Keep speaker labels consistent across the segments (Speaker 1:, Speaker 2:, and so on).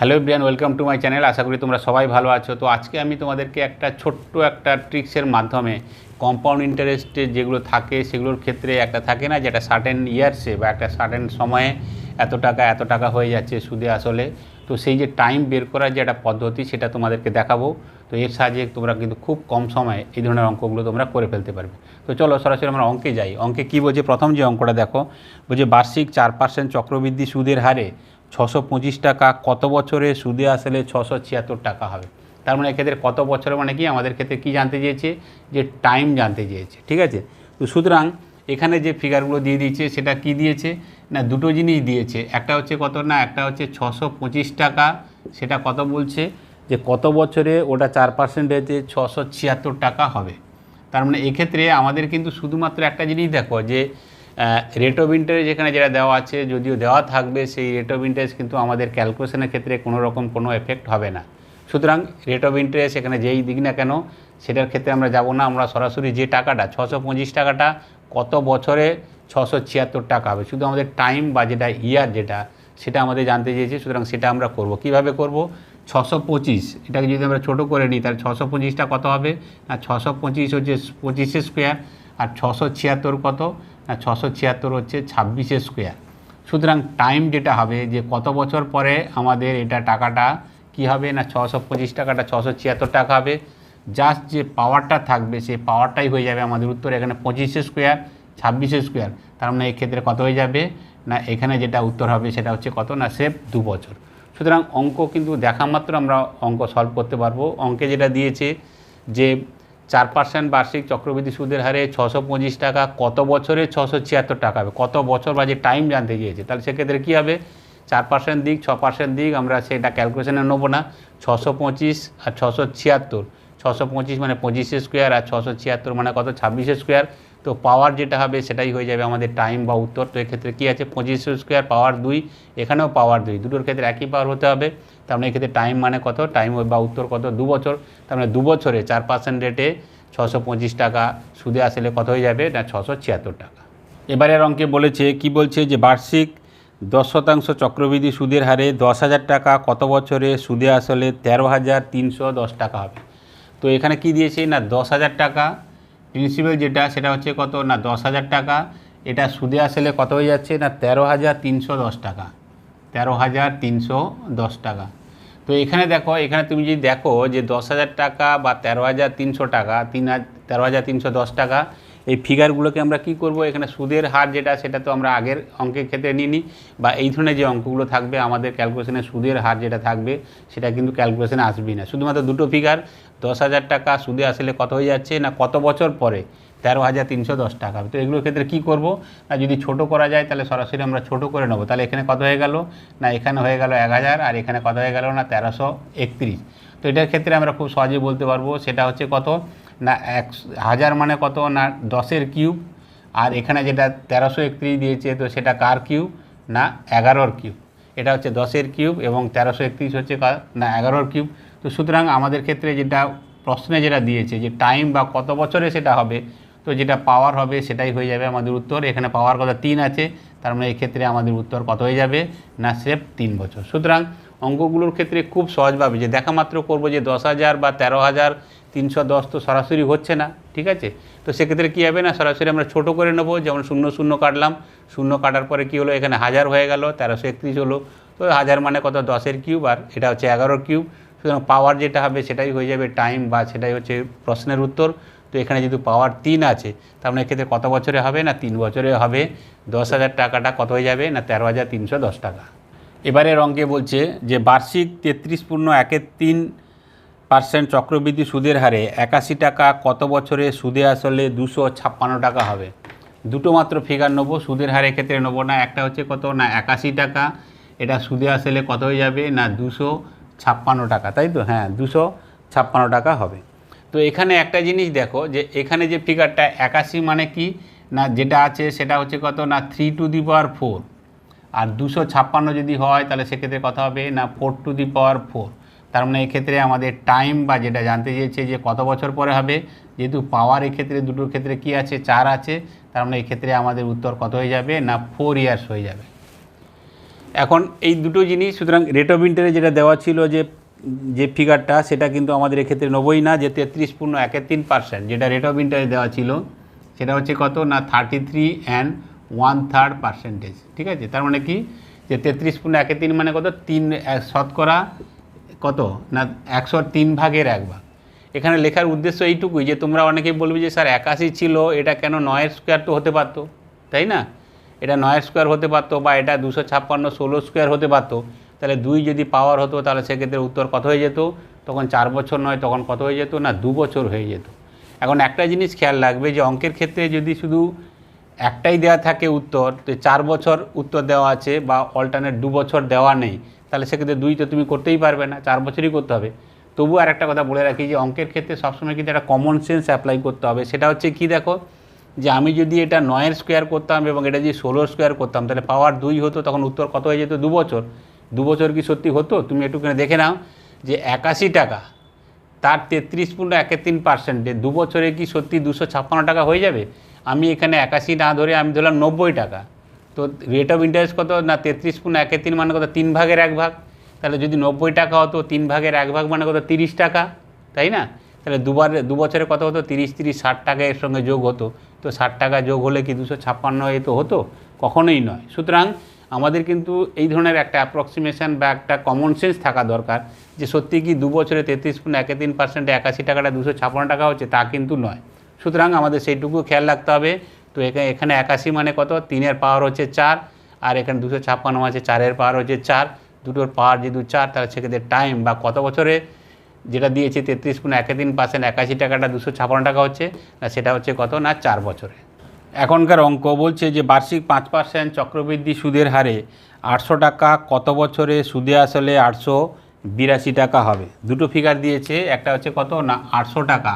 Speaker 1: Hello Brian welcome to my channel আশা করি তোমরা সবাই ভালো আছো। তো আজকে আমি তোমাদেরকে একটা ছোট্ট একটা ট্রিক্সের মাধ্যমে কম্পাউন্ড ইন্টারেস্টে যেগুলো থাকে, সেগুলোর ক্ষেত্রে একটা থাকে না, যেটা সার্টেন ইয়ার্সে বা একটা সার্টেন সময়ে এত টাকা এত টাকা হয়ে যাচ্ছে সুদে আসলে। তো সেই যে টাইম বের করার যে একটা পদ্ধতি, সেটা তোমাদেরকে দেখাবো। তো এর সাহায্যে তোমরা কিন্তু খুব কম সময়ে এই ধরনের অঙ্কগুলো তোমরা করে ফেলতে পারবে। তো চলো সরাসরি আমরা অঙ্কে যাই। অঙ্কে কী বলছে প্রথম যে অঙ্কটা দেখো। বলছে বার্ষিক চার পার্সেন্ট চক্রবৃদ্ধি সুদের হারে ছশো পঁচিশ টাকা, কত বছরে সুদে আসলে ছশো ছিয়াত্তর টাকা হবে? তার মানে এক্ষেত্রে কত বছরে মানে কি? আমাদের ক্ষেত্রে কী জানতে চেয়েছে? যে টাইম জানতে চেয়েছে, ঠিক আছে? তো সুতরাং এখানে যে ফিগারগুলো দিয়ে দিয়েছে, সেটা কি দিয়েছে? না, দুটো জিনিস দিয়েছে। একটা হচ্ছে কত? না, একটা হচ্ছে ছশো পঁচিশ টাকা। সেটা কত বলছে? যে কত বছরে ওটা চার পার্সেন্ট হয়েছে ছশো ছিয়াত্তর টাকা হবে। তার মানে এক্ষেত্রে আমাদের কিন্তু শুধুমাত্র একটা জিনিস দেখো, যে রেট অফ ইন্টারেস্ট যেখানে যেটা দেওয়া আছে, যদিও দেওয়া থাকবে, সেই রেট অফ ইন্টারেস্ট কিন্তু আমাদের ক্যালকুলেশনের ক্ষেত্রে কোনো রকম কোনো এফেক্ট হবে না। সুতরাং রেট অফ ইন্টারেস্ট এখানে যেই দিক না কেন, সেটার ক্ষেত্রে আমরা যাব না, আমরা সরাসরি যে টাকাটা, ছশো পঁচিশ টাকাটা কত বছরে ছশো ছিয়াত্তর টাকা হবে? শুধু আমাদের টাইম বা যেটা ইয়ার যেটা, সেটা আমাদের জানতে চেয়েছি, সুতরাং সেটা আমরা করব। কীভাবে করব? ছশো পঁচিশ, এটাকে যদি আমরা ছোটো করে নিই, তাহলে ছশো পঁচিশটা কত হবে? না ছশো পঁচিশ হচ্ছে পঁচিশে স্কোয়ার আর ছশো ছিয়াত্তর কত? ছশো ছিয়াত্তর হচ্ছে ছাব্বিশে স্কোয়ার সুতরাং টাইম যেটা হবে যে কত বছর পরে আমাদের এটা টাকাটা কি হবে না ছশো পঁচিশ টাকাটা ছশো ছিয়াত্তর টাকা হবে। জাস্ট যে পাওয়ারটা থাকবে, সেই পাওয়ারটাই হয়ে যাবে আমাদের উত্তর। এখানে পঁচিশে স্কোয়ার ছাব্বিশে স্কোয়ার তার মানে এক্ষেত্রে কত হয়ে যাবে? না, এখানে যেটা উত্তর হবে সেটা হচ্ছে কত? না সেফ দু বছর। সুতরাং অঙ্ক কিন্তু দেখা মাত্র আমরা অঙ্ক সলভ করতে পারব। অঙ্কে যেটা দিয়েছে যে চার পার্সেন্ট বার্ষিক চক্রবৃদ্ধি সুদের হারে ছশো পঁচিশ টাকা। কত বছরে ছশো ছিয়াত্তর টাকা হবে? কত বছর বা যে টাইম জানতে চেয়েছে? তাহলে সেক্ষেত্রে কী হবে? চার পার্সেন্ট দিক ছ পার্সেন্ট দিক, আমরা সেটা ক্যালকুলেশনে নেব না। ছশো পঁচিশ আর ছশো ছিয়াত্তর। ছশো পঁচিশ মানে পঁচিশে স্কোয়ার আর ছশো ছিয়াত্তর মানে কত? ছাব্বিশে স্কোয়ার তো পাওয়ার যেটা হবে সেটাই হয়ে যাবে আমাদের টাইম বা উত্তর। তো এক্ষেত্রে কী আছে? পঁচিশশো স্কোয়ার পাওয়ার দুই, এখানেও পাওয়ার দুই। দুটোর ক্ষেত্রে একই পাওয়ার হতে হবে। তার মানে এক্ষেত্রে টাইম মানে কত? টাইম বা উত্তর কত? দু বছর। তার মানে দু বছরে চার পার্সেন্ট রেটে ছশো পঁচিশ টাকা সুদে আসলে কত হয়ে যাবে? না ছশো ছিয়াত্তর টাকা। এবারের অঙ্কে বলেছে, কি বলছে যে বার্ষিক দশ শতাংশ চক্রবৃদ্ধি সুদের হারে দশ হাজার টাকা কত বছরে সুদে আসলে তেরো হাজার তিনশো দশ টাকা হবে? তো এখানে কি দিয়েছে? না, দশ হাজার টাকা প্রিন্সিপাল যেটা, সেটা হচ্ছে কত? না, দশ হাজার টাকা। এটা সুদে আসলে কত হয়ে যাচ্ছে? না, তেরো হাজার তিনশো দশ টাকা। তেরো হাজার তিনশো দশ টাকা। তো এখানে দেখো, এখানে তুমি যদি দেখো যে দশ হাজার টাকা বা তেরো হাজার তিনশো টাকা, তিন তেরো হাজার তিনশো দশ টাকা এই ফিগারগুলোকে আমরা কি করব? এখানে সুদের হার যেটা, সেটা তো আমরা আগের অঙ্কের ক্ষেত্রে নিই নি বা এই ধরনের যে অঙ্কগুলো থাকবে, আমাদের ক্যালকুলেশনে সুদের হার যেটা থাকবে, সেটা কিন্তু ক্যালকুলেশনে আসবেই না। শুধুমাত্র দুটো ফিগার দশ হাজার টাকা সুদে আসলে কত হয়ে যাচ্ছে না কত বছর পরে? তেরো হাজার তিনশো দশ টাকা। তো এগুলোর ক্ষেত্রে কী করব? না, যদি ছোট করা যায়, তাহলে সরাসরি আমরা ছোট করে নেব। তাহলে এখানে কত হয়ে গেল? না, এখানে হয়ে গেল এক হাজার, আর এখানে কত হয়ে গেল? না, তেরোশো একত্রিশ। তো এটার ক্ষেত্রে আমরা খুব সহজেই বলতে পারব, সেটা হচ্ছে কত? না, এক হাজার মানে কত? না, দশের কিউব। আর এখানে যেটা তেরোশো একত্রিশ দিয়েছে, তো সেটা কার কিউব? না, এগারোর কিউব। এটা হচ্ছে দশের কিউব এবং তেরোশো একত্রিশ হচ্ছে কার- না, এগারোর কিউব। তো সুতরাং আমাদের ক্ষেত্রে যেটা প্রশ্নে যেটা দিয়েছে যে টাইম বা কত বছরে সেটা হবে, তো যেটা পাওয়ার হবে সেটাই হয়ে যাবে আমাদের উত্তর। এখানে পাওয়ার কথা তিন আছে, তার মানে এক্ষেত্রে আমাদের উত্তর কত হয়ে যাবে? না সেফ তিন বছর। সুতরাং অঙ্কগুলোর ক্ষেত্রে খুব সহজভাবে যে দেখা মাত্র করব যে দশ হাজার বা তেরো হাজার তিনশো দশ তো সরাসরি হচ্ছে না, ঠিক আছে? তো সেক্ষেত্রে কী হবে না, সরাসরি আমরা ছোট করে নেব, যেমন শূন্য শূন্য কাটলাম, শূন্য কাটার পরে কী হলো, এখানে হাজার হয়ে গেল, তেরোশো একত্রিশ হলো। তো হাজার মানে কত? দশের কিউব, আর এটা হচ্ছে এগারোর কিউব। সুতরাং পাওয়ার যেটা হবে সেটাই হয়ে যাবে টাইম, বা সেটাই হচ্ছে প্রশ্নের উত্তর। তো এখানে যেহেতু পাওয়ার তিন আছে, তার মানে এক্ষেত্রে কত বছরে হবে না? তিন বছরে হবে। দশ হাজার টাকাটা কত হয়ে যাবে? না, তেরো হাজার তিনশো দশ টাকা। এবারের অঙ্কে বলছে যে বার্ষিক তেত্রিশ পূর্ণ একের তিন পার্সেন্ট চক্রবৃদ্ধি সুদের হারে একাশি টাকা কত বছরে সুদে আসলে দুশো ছাপ্পান্ন টাকা হবে? দুটো মাত্র ফিগার নেব, সুদের হারের ক্ষেত্রে নেব না একটা হচ্ছে কত? না একাশি টাকা, এটা সুদে আসলে কত হয়ে যাবে? না দুশো ছাপ্পান্ন টাকা, তাই তো? হ্যাঁ দুশো ছাপ্পান্ন টাকা হবে। তো এখানে একটা জিনিস দেখো যে এখানে যে ফিগারটা একাশি মানে কি? না যেটা আছে সেটা হচ্ছে কত? না three to the power four আর দুশো ছাপ্পান্ন যদি হয় তাহলে সেক্ষেত্রে কথা হবে? না four to the power four তার মানে এক্ষেত্রে আমাদের টাইম বা যেটা জানতে চেয়েছে যে কত বছর পরে হবে, যেহেতু পাওয়ার এক্ষেত্রে দুটোর ক্ষেত্রে কি আছে? চার আছে। তার মানে এক্ষেত্রে আমাদের উত্তর কত হয়ে যাবে না ফোর ইয়ার্স হয়ে যাবে। এখন এই দুটো জিনিস, সুতরাং রেট অফ ইন্টারেস্ট যেটা দেওয়া ছিল যে যে ফিগারটা সেটা কিন্তু আমাদের এক্ষেত্রে নেবই না, যে তেত্রিশ পূর্ণ একের তিন পার্সেন্ট যেটা রেট অফ ইন্টারেস্ট দেওয়া ছিল, সেটা হচ্ছে কত? না thirty three and one third percentage ঠিক আছে? তার মানে কি? যে তেত্রিশ পূর্ণ একের তিন মানে কত? তিন শতকরা কত? না একশো তিন ভাগের এক ভাগ। এখানে লেখার উদ্দেশ্য এইটুকুই যে তোমরা অনেকেই বলবে যে স্যার একাশি ছিল, এটা কেন নয়ের স্কোয়ার তো হতে পারতো? তাই না? এটা নয়ের স্কোয়ার হতে পারতো বা এটা দুশো ছাপ্পান্ন ষোলো স্কোয়ার হতে পারতো। তাহলে দুই যদি পাওয়ার হতো, তাহলে সেক্ষেত্রে উত্তর কত হয়ে যেত? তখন চার বছর নয়, তখন কত হয়ে যেত? না, দু বছর হয়ে যেত। এখন একটা জিনিস খেয়াল রাখবে যে অঙ্কের ক্ষেত্রে যদি শুধু একটাই দেওয়া থাকে উত্তর, তো চার বছর উত্তর দেওয়া আছে বা অল্টারনেট দু বছর দেওয়া নেই তাহলে সেক্ষেত্রে দুই তো তুমি করতেই পারবে না, চার বছরই করতে হবে। তবু আর একটা কথা বলে রাখি যে অঙ্কের ক্ষেত্রে সবসময় কিন্তু একটা কমন সেন্স অ্যাপ্লাই করতে হবে। সেটা হচ্ছে কি দেখো, যে আমি যদি এটা নয়ের স্কোয়ার করতাম এবং এটা যদি ষোলোর স্কোয়ার করতাম, তাহলে পাওয়ার দুই হতো, তখন উত্তর কত হয়ে যেত? দু বছর দু বছর কি সত্যি হতো? তুমি একটুখানি দেখে নাও যে একাশি টাকা, তার তেত্রিশ পূর্ণ একের তিন পার্সেন্টে দু বছরে কি সত্যি দুশো ছাপ্পান্ন টাকা হয়ে যাবে? আমি এখানে একাশি না ধরে আমি ধরলাম নব্বই টাকা। তো রেট অফ ইন্টারেস্ট কত? না, তেত্রিশ পূর্ণ একের তিন মানে কত? তিন ভাগের এক ভাগ। তাহলে যদি নব্বই টাকা হতো, তিন ভাগের এক ভাগ মানে কত? তিরিশ টাকা, তাই না? তাহলে দুবার দু বছরে কত হতো? তিরিশ তিরিশ, ষাট টাকা এর সঙ্গে যোগ হতো। তো ষাট টাকা যোগ হলে কি দুশো ছাপ্পান্ন এ তো হতো? কখনোই নয়। সুতরাং আমাদের কিন্তু এই ধরনের একটা অ্যাপ্রক্সিমেশন বা একটা কমন সেন্স থাকা দরকার যে সত্যি কি দু বছরে তেত্রিশ পূর্ণ একে তিন পার্সেন্টে একাশি টাকাটা দুশো ছাপ্পান্ন টাকা হচ্ছে, তা কিন্তু নয়। সুতরাং আমাদের সেইটুকু খেয়াল রাখতে হবে। তো এখানে এখানে একাশি মানে কত? তিনের পাওয়ার হচ্ছে চার, আর এখানে দুশো ছাপ্পান্ন আছে চারের পাওয়ার হচ্ছে চার। দুটোর পাওয়ার যেহেতু চার, তাহলে সেক্ষেত্রে টাইম বা কত বছরে যেটা দিয়েছে তেত্রিশ পূর্ণ একে তিন পার্সেন্ট একাশি টাকাটা দুশো ছাপ্পান্ন টাকা হচ্ছে, না সেটা হচ্ছে কত? না চার বছরে। এখনকার অঙ্ক বলছে যে বার্ষিক পাঁচ পার্সেন্ট চক্রবৃদ্ধি সুদের হারে আটশো টাকা, কত বছরে সুদে আসলে আটশো বিরাশি টাকা হবে? দুটো ফিগার দিয়েছে, একটা হচ্ছে কত? না, আটশো টাকা।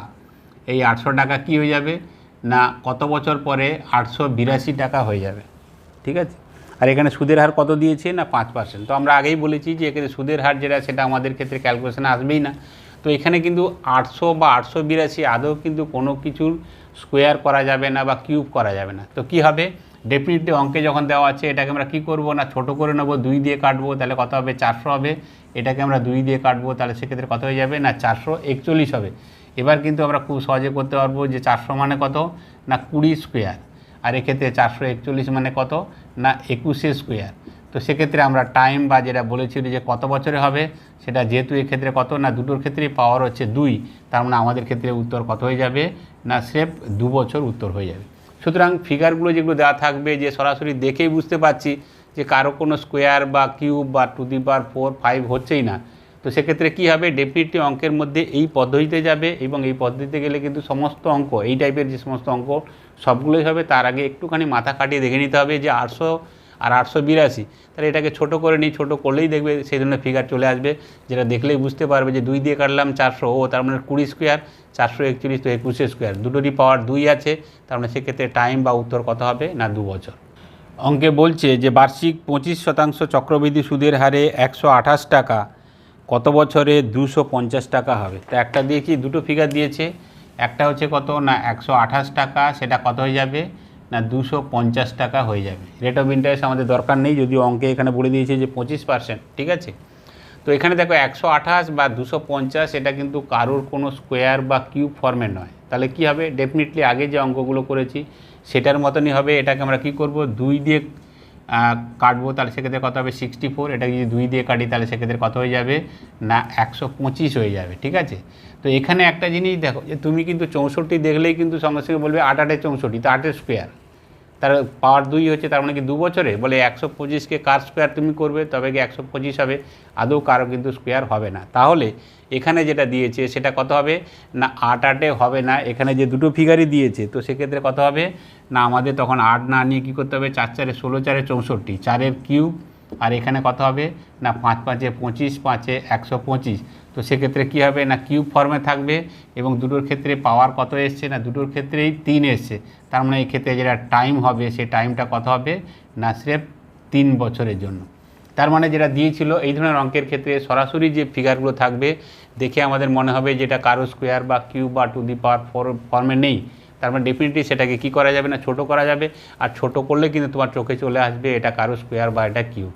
Speaker 1: এই আটশো টাকা কি হয়ে যাবে? না, কত বছর পরে আটশো বিরাশি টাকা হয়ে যাবে। ঠিক আছে? আর এখানে সুদের হার কত দিয়েছে? না, পাঁচ পার্সেন্ট তো আমরা আগেই বলেছি যে এখানে সুদের হার যেটা, সেটা আমাদের ক্ষেত্রে ক্যালকুলেশনে আসবেই না। তো এখানে কিন্তু আটশো বা আটশো বিরাশি, আদৌ কিন্তু কোনো কিছুর স্কোয়ার করা যাবে না বা কিউব করা যাবে না। তো কি হবে? ডেফিনেটলি অঙ্কে যখন দেওয়া আছে, এটাকে আমরা কি করব না, ছোট করে নেব, দুই দিয়ে কাটবো, তাহলে কত হবে? চারশো হবে। এটাকে আমরা দুই দিয়ে কাটবো, তাহলে সেক্ষেত্রে কত হয়ে যাবে? না, চারশো একচল্লিশ হবে। এবার কিন্তু আমরা খুব সহজে করতে পারব যে চারশো মানে কত? না কুড়ি স্কোয়ার আর এক্ষেত্রে চারশো একচল্লিশ মানে কত? না একুশে স্কোয়ার তো সেক্ষেত্রে আমরা টাইম বা যেটা বলেছিল যে কত বছরে হবে, সেটা যেহেতু এক্ষেত্রে কত না দুটোর ক্ষেত্রে পাওয়ার হচ্ছে দুই, তার মানে আমাদের ক্ষেত্রে উত্তর কত হয়ে যাবে? না স্রেফ দু বছর উত্তর হয়ে যাবে। সুতরাং ফিগারগুলো যেগুলো দেওয়া থাকবে, যে সরাসরি দেখেই বুঝতে পারছি যে কারও কোনো স্কোয়ার বা কিউব বা to the power four five হচ্ছেই না। তো সেক্ষেত্রে কী হবে? ডেফিনেটলি অঙ্কের মধ্যে এই পদ্ধতিতে যাবে এবং এই পদ্ধতিতে গেলে কিন্তু সমস্ত অঙ্ক, এই টাইপের যে সমস্ত অঙ্ক সবগুলোই হবে, তার আগে একটুখানি মাথা কাটিয়ে দেখে নিতে হবে যে আটশো আর আটশো বিরাশি, তাহলে এটাকে ছোট করে নিই, ছোটো করলেই দেখবে সেই ধরনের ফিগার চলে আসবে, যেটা দেখলেই বুঝতে পারবে যে দুই দিয়ে কাটলাম চারশো, ও তার মানে কুড়ি স্কোয়ার চারশো একচল্লিশ তো একুশে স্কোয়ার দুটোরই পাওয়ার দুই আছে, তার মানে সেক্ষেত্রে টাইম বা উত্তর কত হবে না দু বছর। অঙ্কে বলছে যে বার্ষিক পঁচিশ শতাংশ চক্রবৃদ্ধি সুদের হারে একশো আঠাশ টাকা কত বছরে দুশো পঞ্চাশ টাকা হবে? তো একটা দিয়ে কি দুটো ফিগার দিয়েছে? একটা হচ্ছে কত? না, একশো আঠাশ টাকা, সেটা কত হয়ে যাবে? না, দুশো পঞ্চাশ টাকা হয়ে যাবে। রেট অফ ইন্টারেস্ট আমাদের দরকার নেই, যদিও অঙ্কে এখানে বলে দিয়েছে যে পঁচিশ পার্সেন্ট ঠিক আছে? তো এখানে দেখো, একশো আঠাশ বা দুশো পঞ্চাশ, এটা কিন্তু কারোর কোনো স্কোয়ার বা কিউব ফর্মে নয়। তাহলে কি হবে? ডেফিনেটলি আগে যে অঙ্কগুলো করেছি, সেটার মতনই হবে। এটাকে আমরা কি করব? দুই দিয়ে কাটবো তাহলে সেক্ষেত্রে কত হবে? সিক্সটি ফোর এটা যদি দুই দিয়ে কাটি, তাহলে সেক্ষেত্রে কত হয়ে যাবে? না, একশো পঁচিশ হয়ে যাবে, ঠিক আছে? তো এখানে একটা জিনিস দেখো, যে তুমি কিন্তু চৌষট্টি দেখলেই কিন্তু সঙ্গে সঙ্গে বলবে আট আটের চৌষট্টি, তো আটের স্কোয়ার তার পাওয়ার দুই হচ্ছে তার মানে কি দু বছরে? বলে একশো পঁচিশকে কার স্কোয়ার তুমি করবে? তবে কি একশো পঁচিশ হবে। আদৌ কারও কিন্তু স্কোয়ার হবে না। তাহলে এখানে যেটা দিয়েছে সেটা কত হবে? না, আট আটে হবে না। এখানে যে দুটো ফিগারই দিয়েছে, তো সেক্ষেত্রে কত হবে? না, আমাদের তখন আট না নিয়ে কী করতে হবে? চার চারে ষোলো, চারে চৌষট্টি। চারের কিউব আর এখানে কত হবে? না, পাঁচ পাঁচে পঁচিশ, পাঁচে একশো পঁচিশ। তো সেক্ষেত্রে কী হবে? না, কিউব ফর্মে থাকবে এবং দুটোর ক্ষেত্রে পাওয়ার কত এসছে? না, দুটোর ক্ষেত্রেই তিন এসছে। তার মানে এই ক্ষেত্রে যেটা টাইম হবে, সেই টাইমটা কত হবে? না, স্রেফ তিন বছরের জন্য। তার মানে যেটা দিয়েছিল, এই ধরনের অঙ্কের ক্ষেত্রে সরাসরি যে ফিগারগুলো থাকবে, দেখে আমাদের মনে হবে যেটা কারও স্কোয়ার বা কিউব বা টু দি পাওয়ার ফোর ফর্মে নেই। তার মানে ডেফিনেটলি সেটাকে কী করা যাবে? না, ছোট করা যাবে। আর ছোট করলে কিন্তু তোমার চোখে চলে আসবে এটা কারও স্কোয়ার বা এটা কিউব।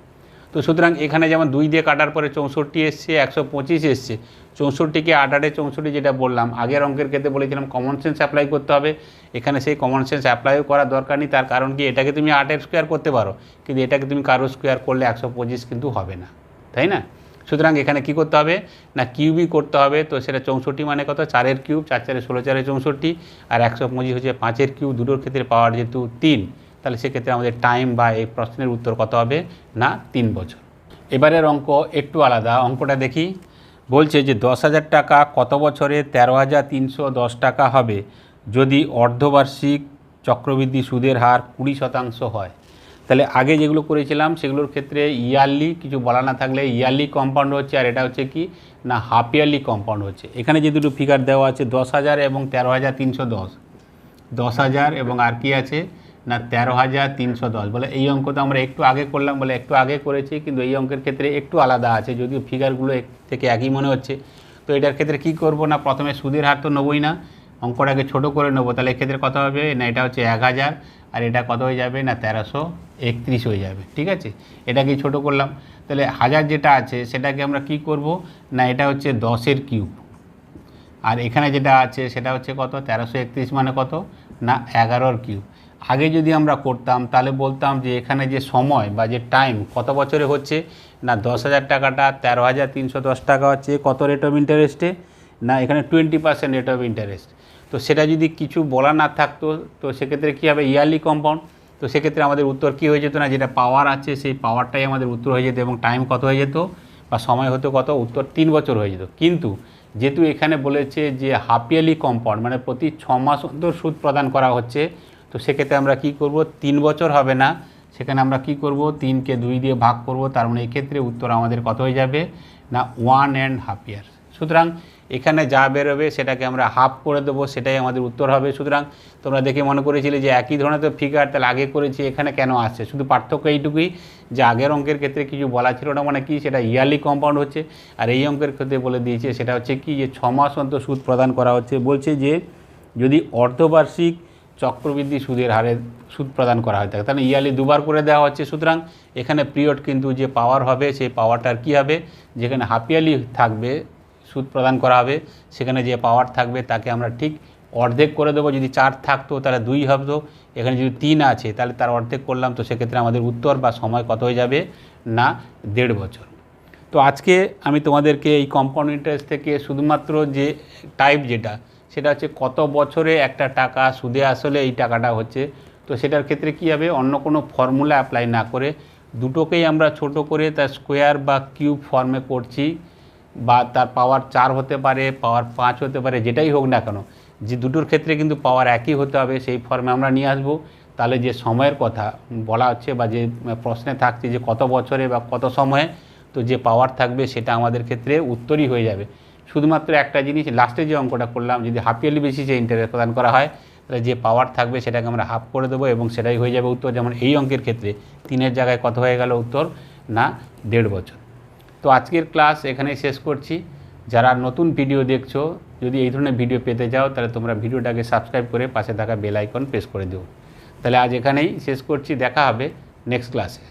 Speaker 1: তো সুতরাং এখানে যেমন দুই দিয়ে কাটার পরে চৌষট্টি এসছে, একশো পঁচিশ এসছে। চৌষট্টিকে আট আটে চৌষট্টি যেটা বললাম, আগের অঙ্কের ক্ষেত্রে বলেছিলাম কমন সেন্স অ্যাপ্লাই করতে হবে। এখানে সেই কমন সেন্স অ্যাপ্লাইও করার দরকার নেই, তার কারণ কি? এটাকে তুমি আটের স্কোয়ার করতে পারো, কিন্তু এটাকে তুমি কারও স্কোয়ার করলে একশো পঁচিশ কিন্তু হবে না, তাই না? সুতরাং এখানে কি করতে হবে? না কিউবই করতে হবে, তো সেটা চৌষট্টি মানে কত? চারের কিউব, চার চারে ষোলো চারে চৌষট্টি, আর একশো পঁচিশ হচ্ছে পাঁচের কিউব, দুটোর ক্ষেত্রে পাওয়ার যেহেতু তিন তাহলে সেক্ষেত্রে আমাদের টাইম বা এই প্রশ্নের উত্তর কত হবে? না, তিন বছর। এবারের অঙ্ক একটু আলাদা। অঙ্কটা দেখি। বলছে যে দশ হাজার টাকা কত বছরে তেরো হাজার তিনশো দশ টাকা হবে? যদি অর্ধবার্ষিক চক্রবৃদ্ধি সুদের হার কুড়ি শতাংশ হয়। তাহলে আগে যেগুলো করেছিলাম, সেগুলোর ক্ষেত্রে ইয়ারলি কিছু বলা না থাকলে ইয়ারলি কম্পাউন্ড হচ্ছে, আর এটা হচ্ছে কি? না হাফ ইয়ারলি কম্পাউন্ড হচ্ছে। এখানে যে দুটো ফিগার দেওয়া আছে, দশ হাজার এবং তেরো হাজার তিনশো দশ। দশ হাজার এবং আর কি আছে? না তেরো হাজার তিনশো দশ। বলে এই অঙ্ক তো আমরা একটু আগে করলাম, বলে একটু আগে করেছি, কিন্তু এই অঙ্কের ক্ষেত্রে একটু আলাদা আছে, যদিও ফিগারগুলো থেকে একই মনে হচ্ছে। তো এটার ক্ষেত্রে কি করব না, প্রথমে সুদের হার তো নেবই না, অঙ্কটাকে ছোট করে নেব। তাহলে এক্ষেত্রে কত হবে? না, এটা হচ্ছে এক হাজার, আর এটা কত হয়ে যাবে? না, তেরোশো একত্রিশ হয়ে যাবে, ঠিক আছে? এটাকেই ছোট করলাম? তাহলে হাজার যেটা আছে, সেটাকে আমরা কি করব? না, এটা হচ্ছে দশের কিউব। আর এখানে যেটা আছে, সেটা হচ্ছে কত? তেরোশো একত্রিশ মানে কত? না, এগারোর কিউব। আগে যদি আমরা করতাম, তাহলে বলতাম যে এখানে যে সময় বা যে টাইম কত বছরে হচ্ছে? না, দশ হাজার টাকাটা, তেরো হাজার তিনশো দশ টাকা হচ্ছে, কত রেট অফ ইন্টারেস্টে না, এখানে twenty percent rate of interest তো সেটা যদি কিছু বলা না থাকতো, তো সেক্ষেত্রে কী হবে? ইয়ারলি কম্পাউন্ড তো সেক্ষেত্রে আমাদের উত্তর কী হয়ে যেত না? যেটা পাওয়ার আছে, সেই পাওয়ারটাই আমাদের উত্তর হয়ে যেত এবং টাইম কত হয়ে যেত? বা সময় হতো কত? উত্তর তিন বছর হয়ে যেত। কিন্তু যেহেতু এখানে বলেছে যে হাফ ইয়ারলি কম্পাউন্ড মানে প্রতি ছ মাস অন্তর সুদ প্রদান করা হচ্ছে তো সেক্ষেত্রে আমরা কি করব? তিন বছর হবে না। সেখানে আমরা কি করব? তিনকে দুই দিয়ে ভাগ করব। তার মানে এক্ষেত্রে উত্তর আমাদের কত হয়ে যাবে? না ওয়ান অ্যান্ড হাফ ইয়ার সুতরাং এখানে যা বেরোবে সেটাকে আমরা হাফ করে দেবো। সেটাই আমাদের উত্তর হবে। সুতরাং তোমরা দেখে মনে করেছিলে যে একই ধরনের তো ফিগার তাহলে আগে করেছি, এখানে কেন আসছে? শুধু পার্থক্য এইটুকুই যে আগের অঙ্কের ক্ষেত্রে কিছু বলা ছিল না মানে কি? সেটা ইয়ারলি কম্পাউন্ড হচ্ছে। আর এই অঙ্কের ক্ষেত্রে বলে দিয়েছে, সেটা হচ্ছে কি? যে ছ মাস অন্তর সুদ প্রদান করা হচ্ছে। বলছে যে যদি অর্ধবার্ষিক চক্রবৃদ্ধি সুদের হারে সুদ প্রদান করা হয়। থাকে তাহলে ইয়ারলি দুবার করে দেওয়া হচ্ছে। সুতরাং এখানে পিরিয়ড কিন্তু যে পাওয়ার হবে, সেই পাওয়ারটার কী হবে? যেখানে হাফ ইয়ারলি থাকবে, সুদ প্রদান করা হবে, সেখানে যে পাওয়ার থাকবে, তাকে আমরা ঠিক অর্ধেক করে দেবো। যদি চার থাকতো, তাহলে দুই হতো এখানে যদি তিন আছে, তাহলে তার অর্ধেক করলাম তো সেক্ষেত্রে আমাদের উত্তর বা সময় কত হয়ে যাবে? না, দেড় বছর। তো আজকে আমি তোমাদেরকে এই কম্পাউন্ড ইন্টারেস্ট থেকে শুধুমাত্র যে টাইপ যেটা সেটা হচ্ছে কত বছরে একটা টাকা সুদে আসলে এই টাকাটা হচ্ছে। তো সেটার ক্ষেত্রে কী হবে? অন্য কোনো ফর্মুলা অ্যাপ্লাই না করে দুটোকেই আমরা ছোট করে তার স্কোয়ার বা কিউব ফর্মে করছি বা তার পাওয়ার চার হতে পারে পাওয়ার পাঁচ হতে পারে, যেটাই হোক না কেন। যে দুটোর ক্ষেত্রে কিন্তু পাওয়ার একই হতে হবে, সেই ফর্মে আমরা নিয়ে আসব। তাহলে যে সময়ের কথা বলা হচ্ছে বা যে প্রশ্নে থাকছে যে কত বছরে বা কত সময়ে, তো যে পাওয়ার থাকবে সেটা আমাদের ক্ষেত্রে উত্তরই হয়ে যাবে। শুধুমাত্র একটা জিনিস লাস্টে যে অঙ্কটা করলাম, যদি হাফ ইয়ারলি বেসিসে ইন্টারেস্ট প্রদান করা হয়, তাহলে যে পাওয়ার থাকবে সেটাকে আমরা হাফ করে দেবো এবং সেটাই হয়ে যাবে উত্তর। যেমন এই অঙ্কের ক্ষেত্রে তিনের জায়গায় কত হয়ে গেল উত্তর? না, দেড় বছর। তো আজকের ক্লাস এখানেই শেষ করছি। যারা নতুন ভিডিও দেখছ, যদি এই ধরনের ভিডিও পেতে চাও, তাহলে তোমরা ভিডিওটাকে সাবস্ক্রাইব করে পাশে থাকা বেল আইকন প্রেস করে দিও। তাহলে আজ এখানেই শেষ করছি। দেখা হবে নেক্সট ক্লাসে